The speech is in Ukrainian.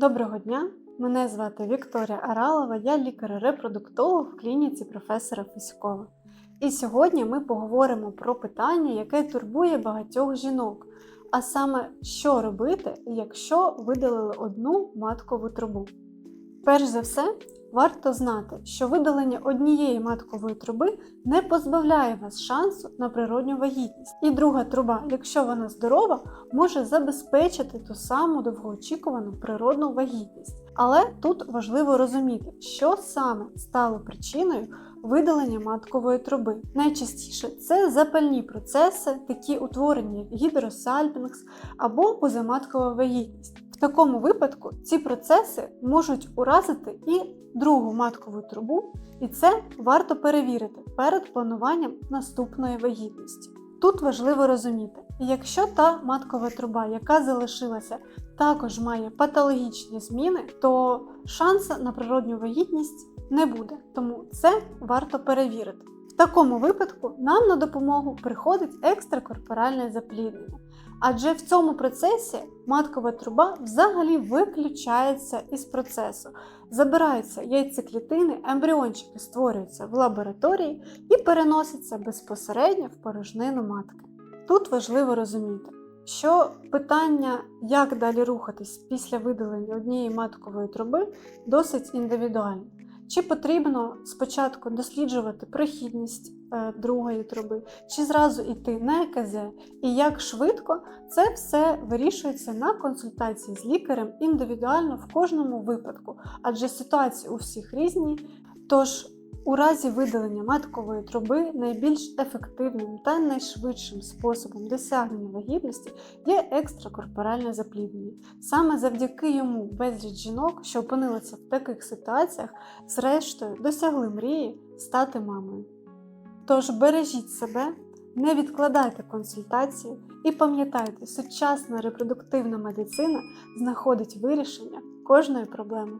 Доброго дня! Мене звати Вікторія Аралова, я лікар-репродуктолог в клініці професора Фіськова. І сьогодні ми поговоримо про питання, яке турбує багатьох жінок, а саме, що робити, якщо видалили одну маткову трубу. Перш за все, варто знати, що видалення однієї маткової труби не позбавляє вас шансу на природню вагітність. І друга труба, якщо вона здорова, може забезпечити ту саму довгоочікувану природну вагітність. Але тут важливо розуміти, що саме стало причиною видалення маткової труби. Найчастіше це запальні процеси, такі утворені як гідросальпінгс або позаматкова вагітність. Такому випадку ці процеси можуть уразити і другу маткову трубу, і це варто перевірити перед плануванням наступної вагітності. Тут важливо розуміти, якщо та маткова труба, яка залишилася, також має патологічні зміни, то шансу на природню вагітність не буде, тому це варто перевірити. В такому випадку нам на допомогу приходить екстракорпоральне запліднення, адже в цьому процесі маткова труба взагалі виключається із процесу. Забираються яйцеклітини, ембріончики створюються в лабораторії і переносяться безпосередньо в порожнину матки. Тут важливо розуміти, що питання, як далі рухатись після видалення однієї маткової труби, досить індивідуальне. Чи потрібно спочатку досліджувати прохідність е, другої труби, чи зразу йти на ЕКЗ, і як швидко це все вирішується на консультації з лікарем індивідуально в кожному випадку, адже ситуації у всіх різні. Тож у разі видалення маткової труби найбільш ефективним та найшвидшим способом досягнення вагітності є екстракорпоральне запліднення. Саме завдяки йому безліч жінок, що опинилися в таких ситуаціях, зрештою досягли мрії стати мамою. Тож бережіть себе, не відкладайте консультації і пам'ятайте, сучасна репродуктивна медицина знаходить вирішення кожної проблеми.